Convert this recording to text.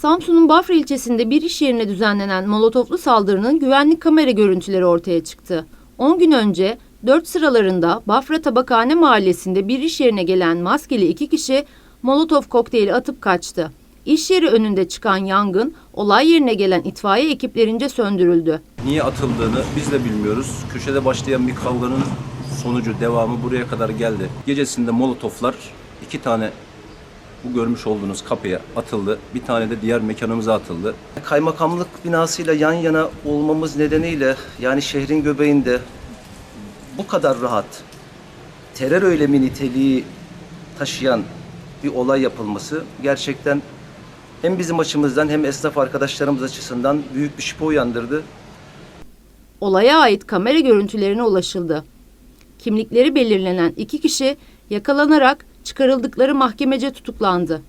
Samsun'un Bafra ilçesinde bir iş yerine düzenlenen molotoflu saldırının güvenlik kamera görüntüleri ortaya çıktı. 10 gün önce 4 sıralarında Bafra Tabakhane mahallesinde bir iş yerine gelen maskeli iki kişi molotof kokteyli atıp kaçtı. İş yeri önünde çıkan yangın olay yerine gelen itfaiye ekiplerince söndürüldü. Niye atıldığını biz de bilmiyoruz. Köşede başlayan bir kavganın sonucu, devamı buraya kadar geldi. Gecesinde molotoflar iki tane bu görmüş olduğunuz kapıya atıldı. Bir tane de diğer mekanımıza atıldı. Kaymakamlık binasıyla yan yana olmamız nedeniyle yani şehrin göbeğinde bu kadar rahat terör eylemi niteliği taşıyan bir olay yapılması gerçekten hem bizim açımızdan hem esnaf arkadaşlarımız açısından büyük bir şüphe uyandırdı. Olaya ait kamera görüntülerine ulaşıldı. Kimlikleri belirlenen iki kişi yakalanarak çıkarıldıkları mahkemece tutuklandı.